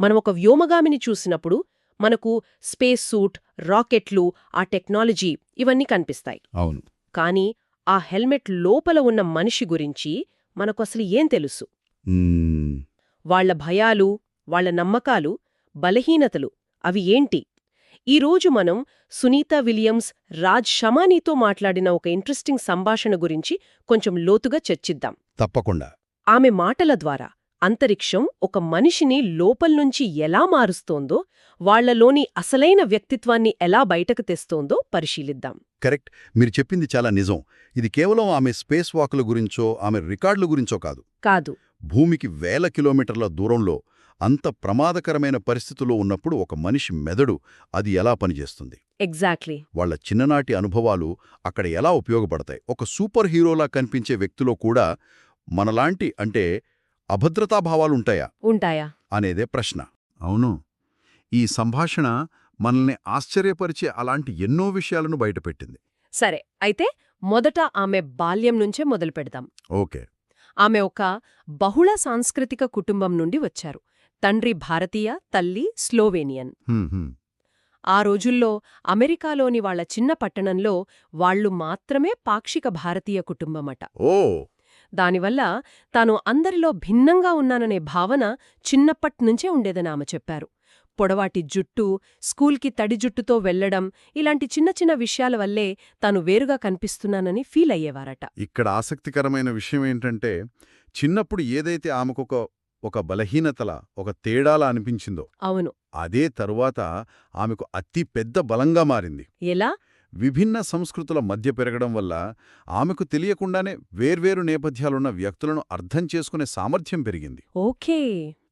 మనం ఒక వ్యోమగామిని చూసినప్పుడు మనకు స్పేస్ సూట్ రాకెట్లు ఆ టెక్నాలజీ ఇవన్నీ కనిపిస్తాయి. అవును. కానీ ఆ హెల్మెట్ లోపల ఉన్న మనిషి గురించి మనకు అసలు ఏం తెలుసు. వాళ్ళ భయాలు వాళ్ళ నమ్మకాలు బలహీనతలు అవి ఏంటి? ఈరోజు మనం సునీత విలియమ్స్ రాజ్ షమానీతో మాట్లాడిన ఒక ఇంట్రెస్టింగ్ సంభాషణ గురించి కొంచెం లోతుగా చర్చిద్దాం. తప్పకుండా. ఆమె మాటల ద్వారా అంతరిక్షం ఒక మనిషిని లోపల్నుంచి ఎలా మారుస్తోందో వాళ్ళలోని అసలైన వ్యక్తిత్వాన్ని ఎలా బయటకు తెస్తోందో పరిశీలిద్దాం. కరెక్ట్. మీరు చెప్పింది చాలా నిజం. ఇది కేవలం ఆమె స్పేస్ వాకుల గురించో ఆమె రికార్డుల గురించో కాదు. కాదు. భూమికి వేల కిలోమీటర్ల దూరంలో అంత ప్రమాదకరమైన పరిస్థితుల్లో ఉన్నప్పుడు ఒక మనిషి మెదడు అది ఎలా పనిచేస్తుంది? ఎగ్జాక్ట్లీ. వాళ్ళ చిన్ననాటి అనుభవాలు అక్కడ ఎలా ఉపయోగపడతాయి? ఒక సూపర్ హీరోలా కనిపించే వ్యక్తిలో కూడా మనలాంటి అంటే అభద్రతాభావాలుంటాయా ఉంటాయా? అనేదే ప్రశ్న. అవును. ఈ సంభాషణ మనల్ని ఆశ్చర్యపరిచే అలాంటి ఎన్నో విషయాలను బయటపెట్టింది. సరే అయితే మొదట ఆమె బాల్యం నుంచే మొదలు పెడదాం. ఓకే. ఆమె ఒక బహుళ సాంస్కృతిక కుటుంబం నుండి వచ్చారు. తండ్రి భారతీయ తల్లి స్లోవేనియన్. ఆ రోజుల్లో అమెరికాలోని వాళ్ళ చిన్న పట్టణంలో వాళ్ళు మాత్రమే పాక్షిక భారతీయ కుటుంబమట. ఓ! దానివల్ల తాను అందరిలో భిన్నంగా ఉన్నాననే భావన చిన్నప్పట్నుంచే ఉండేదని ఆమె చెప్పారు. పొడవాటి జుట్టు స్కూల్కి తడి జుట్టుతో వెళ్ళడం ఇలాంటి చిన్న చిన్న విషయాల వల్లే తాను వేరుగా కనిపిస్తున్నానని ఫీల్ అయ్యేవారట. ఇక్కడ ఆసక్తికరమైన విషయం ఏంటంటే చిన్నప్పుడు ఏదైతే ఆమెకొక ఒక బలహీనతలా ఒక తేడాలా అనిపించిందో అవును. అదే తరువాత ఆమెకు అతి పెద్ద బలంగా మారింది. ఎలా? విభిన్న సంస్కృతుల మధ్య పెరగడం వల్ల ఆమెకు తెలియకుండానే వేర్వేరు నేపథ్యాలున్న వ్యక్తులను అర్థం చేసుకునే సామర్థ్యం పెరిగింది. ఓకే.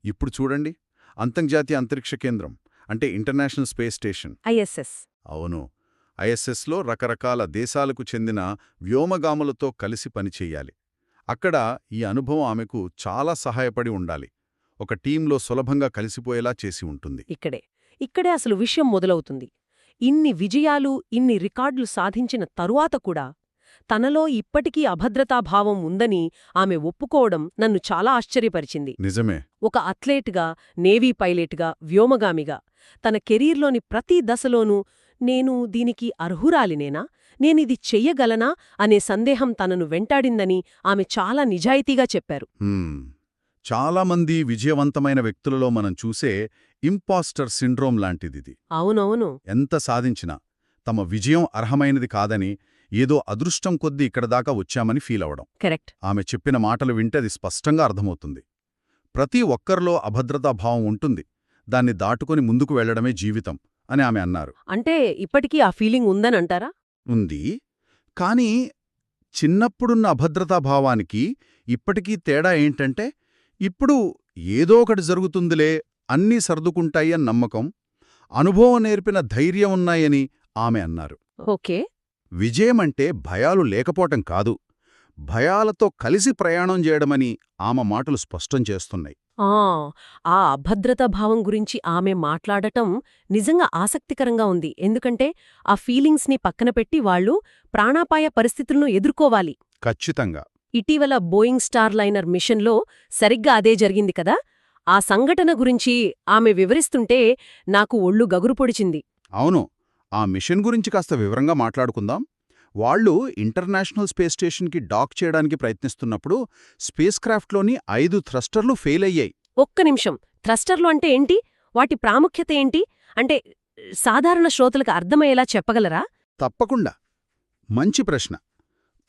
ఇప్పుడు చూడండి. అంతర్జాతీయ అంతరిక్ష కేంద్రం అంటే ఇంటర్నేషనల్ స్పేస్ స్టేషన్. ఐఎస్ఎస్ అవును. ఐఎస్ఎస్లో రకరకాల దేశాలకు చెందిన వ్యోమగాములతో కలిసి పనిచేయాలి అక్కడ ఈ అనుభవం ఆమెకు చాలా సహాయపడి ఉండాలి. ఒక టీంలో సులభంగా కలిసిపోయేలా చేసి ఉంటుంది. ఇక్కడే. ఇక్కడే అసలు విషయం మొదలవుతుంది. ఇన్ని విజయాలు ఇన్ని రికార్డులు సాధించిన తరువాత కూడా తనలో ఇప్పటికీ అభద్రతాభావం ఉందని ఆమె ఒప్పుకోవడం నన్ను చాలా ఆశ్చర్యపరిచింది. నిజమే. ఒక అథ్లేట్గా నేవీ పైలట్గా వ్యోమగామిగా తన కెరీర్లోని ప్రతి దశలోనూ నేను దీనికి అర్హురాలినేనా? నేనిది చెయ్యగలనా? అనే సందేహం తనను వెంటాడిందని ఆమె చాలా నిజాయితీగా చెప్పారు. చాలామంది విజయవంతమైన వ్యక్తులలో మనం చూసే ఇంపాస్టర్ సిండ్రోమ్ లాంటిదిది. అవునవును. ఎంత సాధించినా తమ విజయం అర్హమైనది కాదని ఏదో అదృష్టం కొద్దీ ఇక్కడ దాకా వచ్చామని ఫీల్ అవడం. కరెక్ట్. ఆమె చెప్పిన మాటలు వింటే అది స్పష్టంగా అర్థమవుతుంది. ప్రతి ఒక్కరిలో అభద్రతాభావం ఉంటుంది. దాన్ని దాటుకొని ముందుకు వెళ్ళడమే జీవితం అని ఆమె అన్నారు. అంటే ఇప్పటికీ ఆ ఫీలింగ్ ఉందనంటారా ఉంది. కానీ చిన్నప్పుడున్న అభద్రతాభావానికి ఇప్పటికీ తేడా ఏంటంటే ఇప్పుడు ఏదో ఒకటి జరుగుతుందిలే అన్నీ సర్దుకుంటాయి అని నమ్మకం అనుభవం నేర్పిన ధైర్యం ఉన్నాయని ఆమె అన్నారు. ఓకే. విజయమంటే భయాలు లేకపోవటం కాదు భయాలతో కలిసి ప్రయాణం చేయడమని ఆమె మాటలు స్పష్టం చేస్తున్నాయి. ఆ ఆ అభద్రతా భావం గురించి ఆమె మాట్లాడటం నిజంగా ఆసక్తికరంగా ఉంది. ఎందుకంటే ఆ ఫీలింగ్స్ని పక్కన పెట్టి వాళ్ళు ప్రాణాపాయ పరిస్థితులను ఎదుర్కోవాలి. ఖచ్చితంగా. ఇటీవల బోయింగ్ స్టార్ లైనర్ మిషన్లో సరిగ్గా అదే జరిగింది కదా? ఆ సంఘటన గురించి ఆమె వివరిస్తుంటే నాకు ఒళ్ళు గగురు పొడిచింది. అవును. ఆ మిషన్ గురించి కాస్త వివరంగా మాట్లాడుకుందాం. వాళ్ళు ఇంటర్నేషనల్ స్పేస్ స్టేషన్కి డాక్ చేయడానికి ప్రయత్నిస్తున్నప్పుడు స్పేస్ క్రాఫ్ట్లోని ఐదు థ్రస్టర్లు ఫెయిల్ అయ్యాయి. ఒక్క నిమిషం. థ్రస్టర్లు అంటే ఏంటి? వాటి ప్రాముఖ్యత ఏంటి? అంటే సాధారణ శ్రోతలకు అర్థమయ్యేలా చెప్పగలరా? తప్పకుండా. మంచి ప్రశ్న.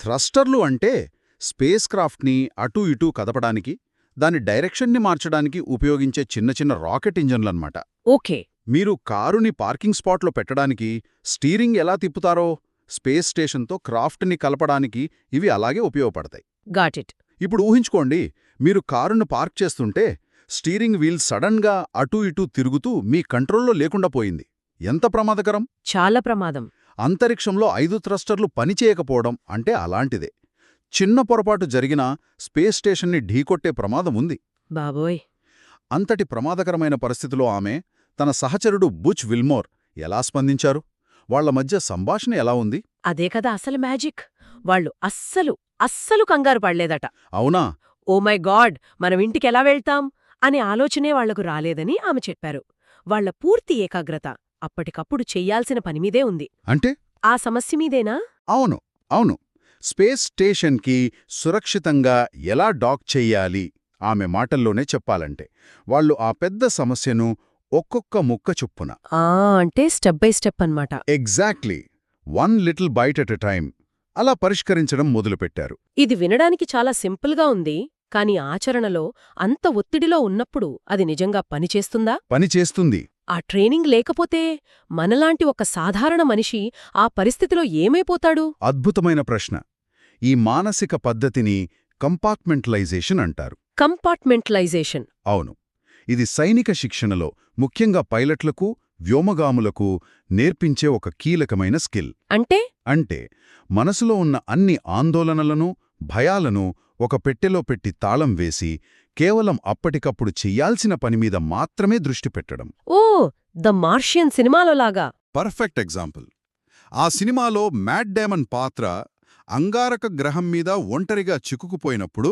థ్రస్టర్లు అంటే స్పేస్ క్రాఫ్ట్ని అటూ ఇటూ కదపడానికి దాని డైరెక్షన్ని మార్చడానికి ఉపయోగించే చిన్న చిన్న రాకెట్ ఇంజన్లన్నమాట. ఓకే. మీరు కారుని పార్కింగ్ స్పాట్లో పెట్టడానికి స్టీరింగ్ ఎలా తిప్పుతారో స్పేస్ స్టేషన్తో క్రాఫ్ట్ని కలపడానికి ఇవి అలాగే ఉపయోగపడతాయి. Got it. ఇప్పుడు ఊహించుకోండి మీరు కారును పార్క్ చేస్తుంటే స్టీరింగ్ వీల్ సడన్గా అటూ ఇటూ తిరుగుతూ మీ కంట్రోల్లో లేకుండా పోయింది. ఎంత ప్రమాదకరం? చాలా ప్రమాదం. అంతరిక్షంలో ఐదు థ్రస్టర్లు పనిచేయకపోవడం అంటే అలాంటిదే. చిన్న పొరపాటు జరిగినా స్పేస్ స్టేషన్ని ఢీకొట్టే ప్రమాదం ఉంది బాబోయ్. అంతటి ప్రమాదకరమైన పరిస్థితిలో ఆమె తన సహచరుడు బుచ్ విల్మోర్ ఎలా స్పందించారు? వాళ్ళ మధ్య సంభాషణ ఎలా ఉంది? అదే కదా అసలు మ్యాజిక్. వాళ్ళు అస్సలు అస్సలు కంగారు పడలేదట. అవునా? ఓ మై గాడ్ మనం ఇంటికెలా వెళ్తాం? అనే ఆలోచనే వాళ్ళకు రాలేదని ఆమె చెప్పారు. వాళ్ళ పూర్తి ఏకాగ్రత అప్పటికప్పుడు చెయ్యాల్సిన పనిమీదే ఉంది. అంటే? ఆ సమస్య మీదేనా? అవును అవును. స్పేస్ స్టేషన్కి సురక్షితంగా ఎలా డాక్ చెయ్యాలి ఆమె మాటల్లోనే చెప్పాలంటే. వాళ్ళు ఆ పెద్ద సమస్యను ఒక్కొక్క ముక్క చొప్పున. ఆ అంటే స్టెప్ బై స్టెప్ అన్నమాట. Exactly. One little bite at a time అలా పరిష్కరించడం మొదలుపెట్టారు. ఇది వినడానికి చాలా సింపుల్గా ఉంది కాని ఆచరణలో అంత ఒత్తిడిలో ఉన్నప్పుడు అది నిజంగా పనిచేస్తుందా? పనిచేస్తుంది. ఆ ట్రైనింగ్ లేకపోతే మనలాంటి ఒక సాధారణ మనిషి ఆ పరిస్థితిలో ఏమైపోతాడు? అద్భుతమైన ప్రశ్న. ఈ మానసిక పద్ధతిని కంపార్ట్మెంటలైజేషన్ అంటారు. కంపార్ట్మెంటలైజేషన్. అవును. ఇది సైనిక శిక్షణలో ముఖ్యంగా పైలట్లకు వ్యోమగాములకు నేర్పించే ఒక కీలకమైన స్కిల్. అంటే? అంటే మనసులో ఉన్న అన్ని ఆందోళనలను భయాలను ఒక పెట్టెలో పెట్టి తాళం వేసి కేవలం అప్పటికప్పుడు చెయ్యాల్సిన పనిమీద మాత్రమే దృష్టి పెట్టడం. ఓ! The Martian సినిమాలోలాగా. Perfect example. ఆ సినిమాలో మ్యాట్ డేమన్ పాత్ర అంగారక గ్రహం మీద ఒంటరిగా చిక్కుకుపోయినప్పుడు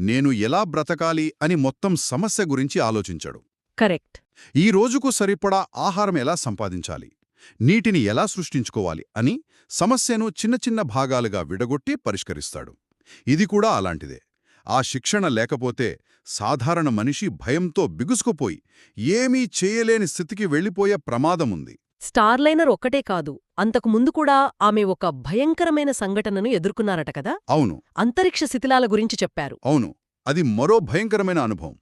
నేను ఎలా బ్రతకాలి అని మొత్తం సమస్య గురించి ఆలోచించాడు. కరెక్ట్. ఈ రోజుకు సరిపడా ఆహారం ఎలా సంపాదించాలి నీటిని ఎలా సృష్టించుకోవాలి అని సమస్యను చిన్న చిన్న భాగాలుగా విడగొట్టి పరిష్కరిస్తాడు. ఇది కూడా అలాంటిదే. ఆ శిక్షణ లేకపోతే సాధారణ మనిషి భయంతో బిగుసుకుపోయి ఏమీ చేయలేని స్థితికి వెళ్ళిపోయే ప్రమాదముంది. స్టార్లైనర్ ఒక్కటే కాదు అంతకు ముందు కూడా ఆమె ఒక భయంకరమైన సంఘటనను ఎదుర్కొన్నారట కదా? అవును. అంతరిక్ష శిథిలాల గురించి చెప్పారు. అవును. అది మరో భయంకరమైన అనుభవం.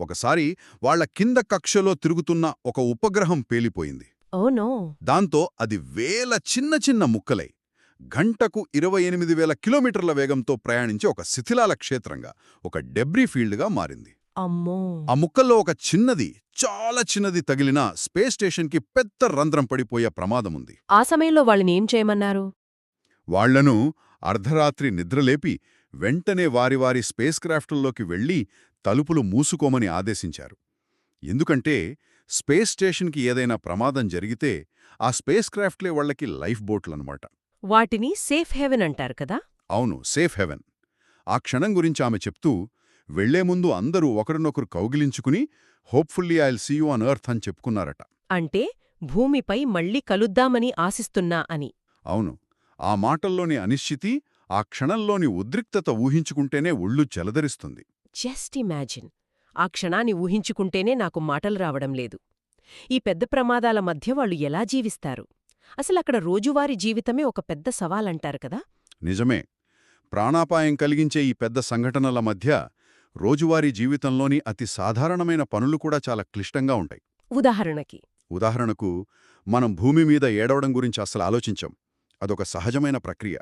ఒకసారి వాళ్ళ కింద కక్షలో తిరుగుతున్న ఒక ఉపగ్రహం పేలిపోయింది. Oh no. దాంతో అది వేల చిన్న చిన్న ముక్కలై గంటకు ఇరవై ఎనిమిది వేల కిలోమీటర్ల వేగంతో ప్రయాణించే ఒక శిథిలాల క్షేత్రంగా ఒక డెబ్రీ ఫీల్డ్గా మారింది. అమ్మో! ఆ ముక్కల్లో ఒక చిన్నది చాలా చిన్నది తగిలినా స్పేస్ స్టేషన్కి పెద్ద రంధ్రం పడిపోయే ప్రమాదముంది. ఆ సమయంలో వాళ్ళని ఏం చేయమన్నారు? వాళ్ళను అర్ధరాత్రి నిద్రలేపి వెంటనే వారి వారి స్పేస్ క్రాఫ్టుల్లోకి వెళ్ళి తలుపులు మూసుకోమని ఆదేశించారు. ఎందుకంటే స్పేస్ స్టేషన్కి ఏదైనా ప్రమాదం జరిగితే ఆ స్పేస్ క్రాఫ్ట్లే వాళ్ళకి లైఫ్ బోట్లనమాట వాటిని సేఫ్ హెవెన్ అంటారు కదా? అవును సేఫ్ హెవెన్. ఆ క్షణం గురించి ఆమె చెప్తూ వెళ్ళే ముందు అందరూ ఒకరినొకరు కౌగిలించుకుని hopefully I'll see you on earth అని చెప్పుకున్నారట. అంటే భూమిపై మళ్ళీ కలుద్దామని ఆశిస్తున్నా అని. అవును ఆ మాటల్లోని అనిశ్చితి ఆ క్షణంలోని ఉద్రిక్తత ఊహించుకుంటేనే ఒళ్ళు చెలదరిస్తుంది. Just imagine. ఆ క్షణాన్ని ఊహించుకుంటేనే నాకు మాటలు రావడం లేదు. ఈ పెద్ద ప్రమాదాల మధ్య వాళ్ళు ఎలా జీవిస్తారు? అసలక్కడ రోజువారీ జీవితమే ఒక పెద్ద సవాలంటారు కదా? నిజమే. ప్రాణాపాయం కలిగించే ఈ పెద్ద సంఘటనల మధ్య రోజువారీ జీవితంలోని అతి సాధారణమైన పనులు కూడా చాలా క్లిష్టంగా ఉంటాయి. ఉదాహరణకి? ఉదాహరణకు మనం భూమి మీద ఏడవడం గురించి అసలు ఆలోచించం. అదొక సహజమైన ప్రక్రియ.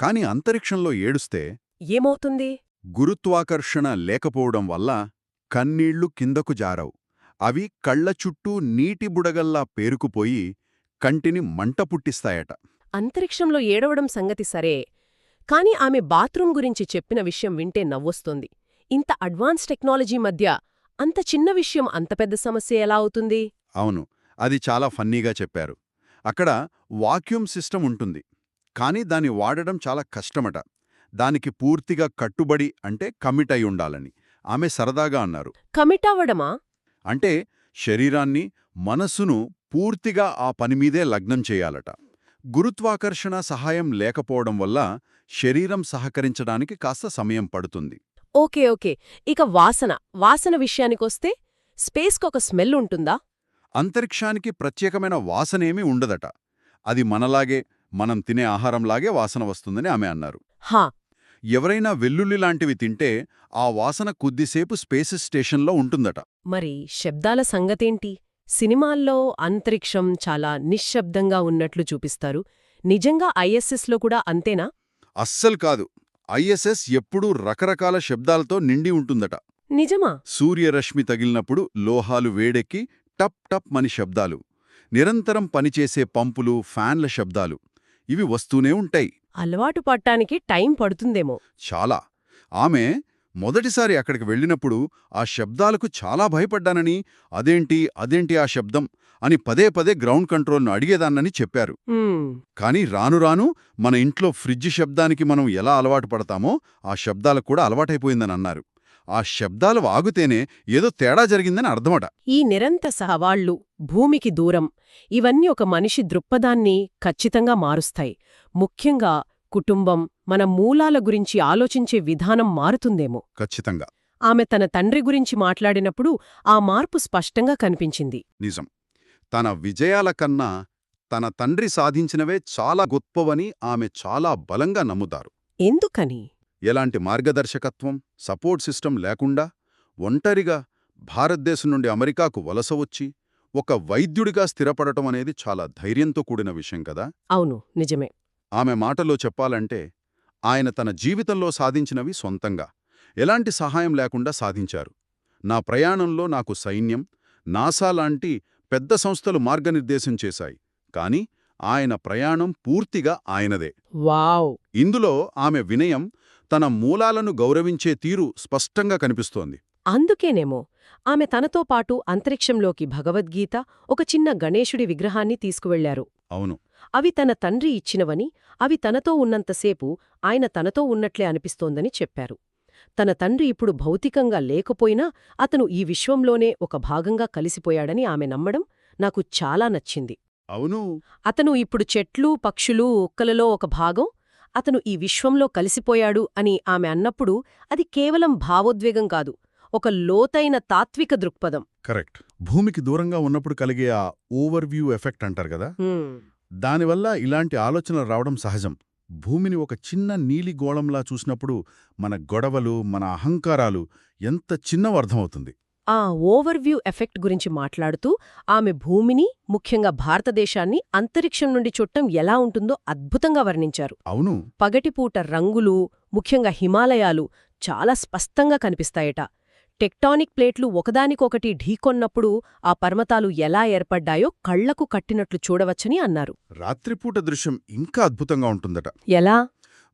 కాని అంతరిక్షంలో ఏడుస్తే ఏమవుతుంది? గురుత్వాకర్షణ లేకపోవడం వల్ల కన్నీళ్ళు కిందకు జారవు. అవి కళ్ళ చుట్టూ నీటి బుడగల్లా పేరుకుపోయి కంటిని మంట పుట్టిస్తాయట. అంతరిక్షంలో ఏడవడం సంగతి సరే కాని ఆమె బాత్రూం గురించి చెప్పిన విషయం వింటే నవ్వొస్తుంది. ఇంత అడ్వాన్స్ టెక్నాలజీ మధ్య అంత చిన్న విషయం అంత పెద్ద సమస్య ఎలా అవుతుంది? అవును అది చాలా ఫన్నీగా చెప్పారు. అక్కడ వాక్యూమ్ సిస్టమ్ ఉంటుంది కానీ దాన్ని వాడడం చాలా కష్టమట. దానికి పూర్తిగా కట్టుబడి అంటే కమిట్ అయి ఉండాలని ఆమె సరదాగా అన్నారు. కమిట్ అవ్వడమా? అంటే శరీరాన్ని మనసును పూర్తిగా ఆ పనిమీదే లగ్నం చేయాలట. గురుత్వాకర్షణ సహాయం లేకపోవడం వల్ల శరీరం సహకరించడానికి కాస్త సమయం పడుతుంది. Okay okay. ఇక వాసన. వాసన విషయానికొస్తే స్పేస్కొక స్మెల్ ఉంటుందా? అంతరిక్షానికి ప్రత్యేకమైన వాసనేమీ ఉండదట. అది మనలాగే మనం తినే ఆహారంలాగే వాసన వస్తుందని ఆమె అన్నారు. హా. ఎవరైనా వెల్లుల్లి లాంటివి తింటే ఆ వాసన కొద్దిసేపు స్పేస్ స్టేషన్లో ఉంటుందట. మరి శబ్దాల సంగతేంటి? సినిమాల్లో అంతరిక్షం చాలా నిశ్శబ్దంగా ఉన్నట్లు చూపిస్తారు. నిజంగా ఐఎస్ఎస్లో కూడా అంతేనా? అస్సలు కాదు. ఐఎస్ఎస్ ఎప్పుడూ రకరకాల శబ్దాలతో నిండి ఉంటుందట. నిజమా? సూర్యరశ్మి తగిలినప్పుడు లోహాలు వేడెక్కి టప్ టప్ మని శబ్దాలు. నిరంతరం పనిచేసే పంపులు ఫ్యాన్ల శబ్దాలు. ఇవి వస్తూనే ఉంటాయి. అలవాటు పట్టానికి టైం పడుతుందేమో. చాలా. ఆమె మొదటిసారి అక్కడికి వెళ్ళినప్పుడు ఆ శబ్దాలకు చాలా భయపడ్డానని అదేంటి అదేంటి ఆ శబ్దం? అని పదే పదే గ్రౌండ్ కంట్రోల్ను అడిగేదాన్నని చెప్పారు. కానీ రాను రాను మన ఇంట్లో ఫ్రిడ్జ్ శబ్దానికి మనం ఎలా అలవాటు పడతామో ఆ శబ్దాలకు కూడా అలవాటైపోయిందని అన్నారు. ఆ శబ్దాలు ఆగుతేనే ఏదో తేడా జరిగిందని అర్థమట. ఈ నిరంతర సవాళ్ళు భూమికి దూరం. ఇవన్నీ ఒక మనిషి దృక్పథాన్ని ఖచ్చితంగా మారుస్తాయి. ముఖ్యంగా కుటుంబం మన మూలాల గురించి ఆలోచించే విధానం మారుతుందేమో. ఖచ్చితంగా. ఆమె తన తండ్రి గురించి మాట్లాడినప్పుడు ఆ మార్పు స్పష్టంగా కనిపించింది. నిజం. తన విజయాల కన్నా తన తండ్రి సాధించినవే చాలా గొప్పవని ఆమె చాలా బలంగా నమ్ముతారు. ఎందుకని? ఎలాంటి మార్గదర్శకత్వం సపోర్ట్ సిస్టమ్ లేకుండా ఒంటరిగా భారతదేశం నుండి అమెరికాకు వలస వచ్చి ఒక వైద్యుడిగా స్థిరపడటం అనేది చాలా ధైర్యంతో కూడిన విషయం కదా? అవును నిజమే. ఆమె మాటలో చెప్పాలంటే ఆయన తన జీవితంలో సాధించినవి సొంతంగా. ఎలాంటి సహాయం లేకుండా సాధించారు. నా ప్రయాణంలో నాకు సైన్యం నాసా లాంటి పెద్ద సంస్థలు మార్గనిర్దేశం చేశాయి. కాని ఆయన ప్రయాణం పూర్తిగా ఆయనదే. వావ్! ఇందులో ఆమె వినయం తన మూలాలను గౌరవించే తీరు స్పష్టంగా కనిపిస్తోంది. అందుకేనేమో ఆమె తనతో పాటు అంతరిక్షంలోకి భగవద్గీత ఒక చిన్న గణేశుడి విగ్రహాన్ని తీసుకువెళ్ళారు అవును. అవి తన తండ్రి ఇచ్చినవని అవి తనతో ఉన్నంతసేపు ఆయన తనతో ఉన్నట్లే అనిపిస్తోందని చెప్పారు. తన తండ్రి ఇప్పుడు భౌతికంగా లేకపోయినా అతను ఈ విశ్వంలోనే ఒక భాగంగా కలిసిపోయాడని ఆమె నమ్మడం నాకు చాలా నచ్చింది. అవును. అతను ఇప్పుడు చెట్లు పక్షులు ఒక్కలలో ఒక భాగం అతను ఈ విశ్వంలో కలిసిపోయాడు అని ఆమె అన్నప్పుడు అది కేవలం భావోద్వేగం కాదు ఒక లోతైన తాత్విక దృక్పథం. కరెక్ట్. భూమికి దూరంగా ఉన్నప్పుడు కలిగే ఆ ఓవర్వ్యూ ఎఫెక్ట్ అంటారు కదా? దానివల్ల ఇలాంటి ఆలోచనలు రావడం సహజం. భూమిని ఒక చిన్న నీలి గోళంలా చూసినప్పుడు మన గొడవలు మన అహంకారాలు ఎంత చిన్నవ అర్థమవుతుంది. ఆ ఓవర్వ్యూ ఎఫెక్ట్ గురించి మాట్లాడుతూ ఆమె భూమిని ముఖ్యంగా భారతదేశాన్ని అంతరిక్షం నుండి చుట్టం ఎలా ఉంటుందో అద్భుతంగా వర్ణించారు. అవును. పగటిపూట రంగులు ముఖ్యంగా హిమాలయాలు చాలా స్పష్టంగా కనిపిస్తాయట. టెక్టానిక్ ప్లేట్లు ఒకదానికొకటి ఢీకొన్నప్పుడు ఆ పర్వతాలు ఎలా ఏర్పడ్డాయో కళ్ళకు కట్టినట్లు చూడవచ్చని అన్నారు. రాత్రిపూట దృశ్యం ఇంకా అద్భుతంగా ఉంటుందట. ఎలా?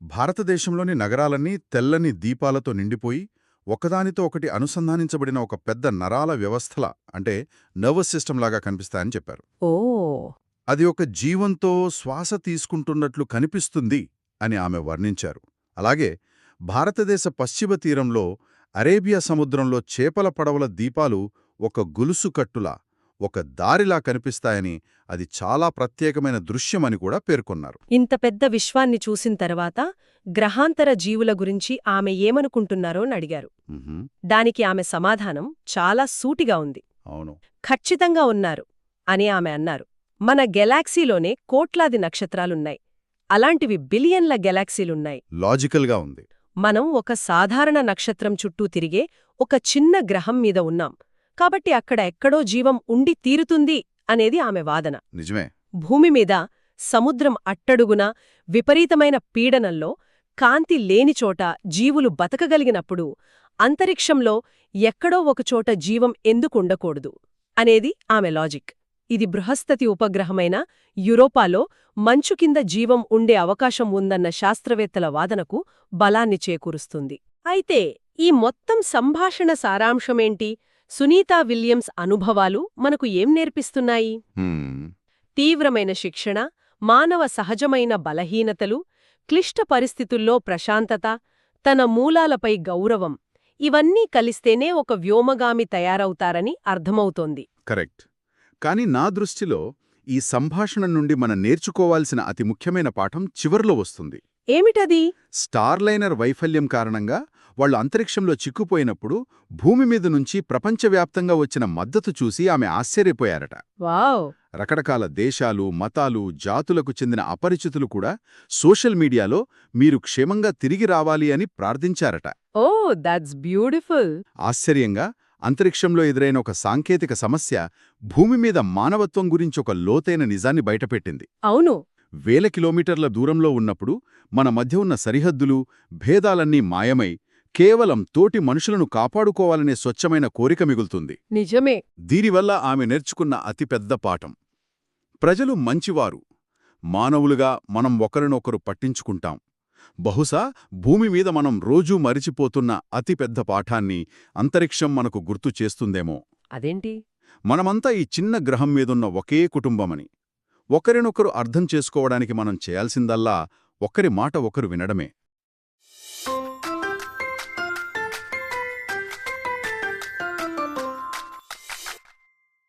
భారతదేశంలోని నగరాలన్నీ తెల్లని దీపాలతో నిండిపోయి ఒకదానితో ఒకటి అనుసంధానించబడిన ఒక పెద్ద నరాల వ్యవస్థల అంటే నర్వస్ సిస్టమ్ లాగా కనిపిస్తాయని చెప్పారు. ఓ! అది ఒక జీవంతో శ్వాస తీసుకుంటున్నట్లు కనిపిస్తుంది అని ఆమె వర్ణించారు. అలాగే భారతదేశ పశ్చిమ తీరంలో అరేబియా సముద్రంలో చేపల పడవల దీపాలు ఒక గొలుసు కట్టులా ఒక దారిలా కనిపిస్తాయని అది చాలా ప్రత్యేకమైన దృశ్యమని కూడా పేర్కొన్నారు. ఇంత పెద్ద విశ్వాన్ని చూసిన తర్వాత గ్రహాంతర జీవుల గురించి ఆమె ఏమనుకుంటున్నారో అని అడిగారు. దానికి ఆమె సమాధానం చాలా సూటిగా ఉంది. అవును. ఖచ్చితంగా ఉన్నారు అని ఆమె అన్నారు. మన గెలాక్సీలోనే కోట్లాది నక్షత్రాలున్నాయి. అలాంటివి బిలియన్ల గెలాక్సీలున్నాయి. లాజికల్గా ఉంది. మనం ఒక సాధారణ నక్షత్రం చుట్టూ తిరిగే ఒక చిన్న గ్రహం మీద ఉన్నాం. కాబట్టి అక్కడ ఎక్కడో జీవం ఉండి తీరుతుంది అనేది ఆమె వాదన. నిజమే. భూమి మీద సముద్రం అట్టడుగున విపరీతమైన పీడనంలో కాంతి లేని చోట జీవులు బతకగలిగినప్పుడు అంతరిక్షంలో ఎక్కడో ఒకచోట జీవం ఎందుకుండకూడదు అనేది ఆమె లాజిక్. ఇది బృహస్పతి ఉపగ్రహమైన యురోపాలో మంచు కింద జీవం ఉండే అవకాశం ఉందన్న శాస్త్రవేత్తల వాదనకు బలాన్ని చేకూరుస్తుంది. అయితే ఈ మొత్తం సంభాషణ సారాంశమేంటి? సునీతా విలియమ్స్ అనుభవాలు మనకు ఏం నేర్పిస్తున్నాయి? తీవ్రమైన శిక్షణ మానవ సహజమైన బలహీనతలు క్లిష్ట పరిస్థితుల్లో ప్రశాంతత తన మూలాలపై గౌరవం ఇవన్నీ కలిస్తేనే ఒక వ్యోమగామి తయారవుతారని అర్థమవుతోంది. కరెక్ట్. కానీ నా దృష్టిలో ఈ సంభాషణ నుండి మనం నేర్చుకోవాల్సిన అతి ముఖ్యమైన పాఠం చివర్లో వస్తుంది. ఏమిటది? స్టార్లైనర్ వైఫల్యం కారణంగా వాళ్ళు అంతరిక్షంలో చిక్కుపోయినప్పుడు భూమి మీద నుంచి ప్రపంచవ్యాప్తంగా వచ్చిన మద్దతు చూసి ఆమె ఆశ్చర్యపోయారట. రకరకాల దేశాలు మతాలు జాతులకు చెందిన అపరిచితులు కూడా సోషల్ మీడియాలో మీరు క్షేమంగా తిరిగి రావాలి అని ప్రార్థించారట. ఓ దట్స్ బ్యూటిఫుల్! ఆశ్చర్యంగా అంతరిక్షంలో ఎదురైన ఒక సాంకేతిక సమస్య భూమి మీద మానవత్వం గురించి ఒక లోతైన నిజాన్ని బయటపెట్టింది. అవును. వేల కిలోమీటర్ల దూరంలో ఉన్నప్పుడు మన మధ్య ఉన్న సరిహద్దులు భేదాలన్నీ మాయమై కేవలం తోటి మనుషులను కాపాడుకోవాలనే స్వచ్ఛమైన కోరిక మిగులుతుంది. నిజమే. దీనివల్ల ఆమె నేర్చుకున్న అతిపెద్ద పాఠం. ప్రజలు మంచివారు. మానవులుగా మనం ఒకరినొకరు పట్టించుకుంటాం. బహుశా భూమి మీద మనం రోజూ మరిచిపోతున్న అతిపెద్ద పాఠాన్ని అంతరిక్షం మనకు గుర్తు చేస్తుందేమో. అదేంటి? మనమంతా ఈ చిన్న గ్రహం మీదున్న ఒకే కుటుంబమని. ఒకరినొకరు అర్థం చేసుకోవడానికి మనం చేయాల్సిందల్లా ఒకరి మాట ఒకరు వినడమే.